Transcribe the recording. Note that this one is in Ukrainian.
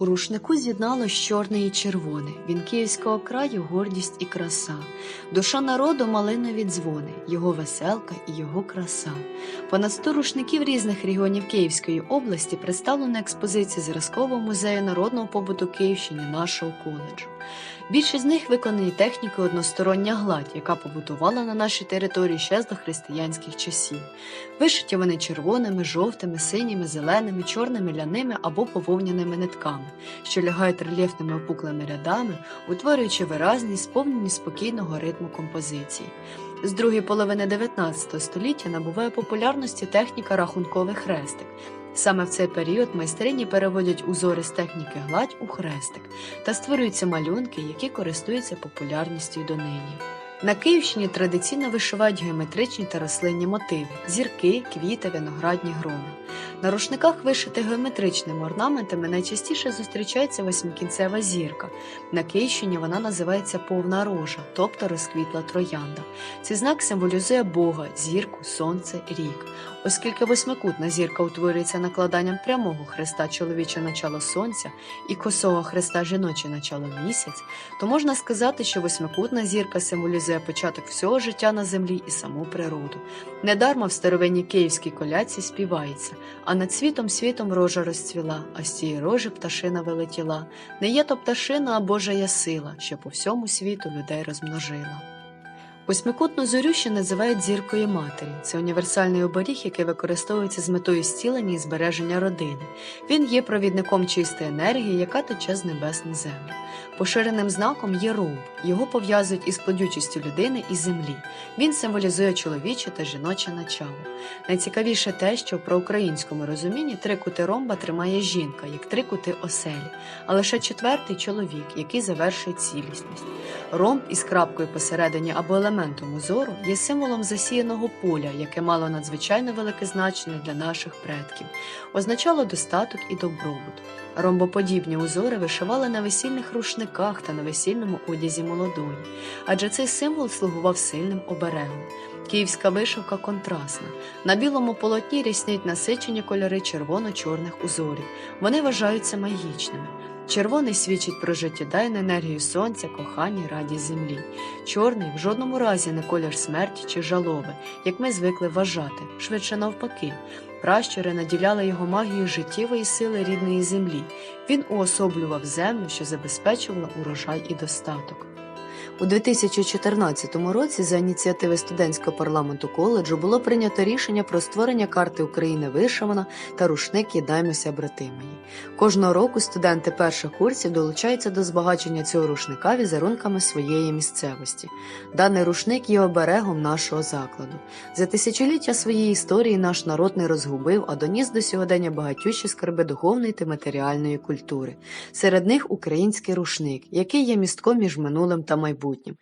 У рушнику з'єдналось чорне і червоне, він київського краю гордість і краса, душа народу малинові дзвони, його веселка і його краса. Понад 100 рушників різних регіонів Київської області представлено експозиції зразкового музею народного побуту Київщини нашого коледжу. Більшість з них виконані технікою одностороння гладь, яка побутувала на нашій території ще з дохристиянських часів. Вишиті вони червоними, жовтими, синіми, зеленими, чорними ляними або пововняними нитками, що лягають рельєфними опуклими рядами, утворюючи виразні, сповнені спокійного ритму композиції. З другої половини 19 століття набуває популярності техніка рахунковий хрестик. Саме в цей період майстрині переводять узори з техніки гладь у хрестик та створюються малюнки, які користуються популярністю донині. На Київщині традиційно вишивають геометричні та рослинні мотиви зірки, квіти, виноградні грони. На рушниках, вишитих геометричними орнаментами, найчастіше зустрічається восьмикінцева зірка. На Київщині вона називається повна рожа, тобто розквітла троянда. Цей знак символізує Бога, зірку, сонце, рік. Оскільки восьмикутна зірка утворюється накладанням прямого хреста чоловіче начало сонця і косого хреста жіноче начало місяць, то можна сказати, що восьмикутна зірка символізує початок всього життя на землі і саму природу. Недарма в старовинній київській коляці співається, а над світом світом рожа розцвіла, а з цієї рожі пташина вилетіла. Не є то пташина, а Божа є сила, що по всьому світу людей розмножила. Восьмикутну зорю ще називають зіркою матері. Це універсальний оберіг, який використовується з метою зцілення і збереження родини. Він є провідником чистої енергії, яка тече з небес на землю. Поширеним знаком є ромб. Його пов'язують із плодючістю людини і землі. Він символізує чоловіче та жіноче начало. Найцікавіше те, що про українському розумінні три кути ромба тримає жінка, як три кути оселі, а лише четвертий чоловік, який завершує цілісність. Ромб із крапкою посередині або елементом узору є символом засіяного поля, яке мало надзвичайно велике значення для наших предків, означало достаток і добробут. Ромбоподібні узори вишивали на весільних рушниках та на весільному одязі молодої, адже цей символ слугував сильним оберегом. Київська вишивка контрастна. На білому полотні ряснять насичені кольори червоно-чорних узорів. Вони вважаються магічними. Червоний свідчить про життєдайну енергію сонця, кохання і радість землі. Чорний в жодному разі не колір смерті чи жалоби, як ми звикли вважати, швидше навпаки. Пращури наділяли його магією життєвої сили рідної землі. Він уособлював землю, що забезпечувала урожай і достаток. У 2014 році за ініціативи студентського парламенту коледжу було прийнято рішення про створення карти України вишивана та рушник «Єднаймося, брати мої». Кожного року студенти перших курсів долучаються до збагачення цього рушника візерунками своєї місцевості. Даний рушник є оберегом нашого закладу. За тисячоліття своєї історії наш народ не розгубив, а доніс до сьогодення багатющі скарби духовної та матеріальної культури. Серед них український рушник, який є містком між минулим та майбутнім.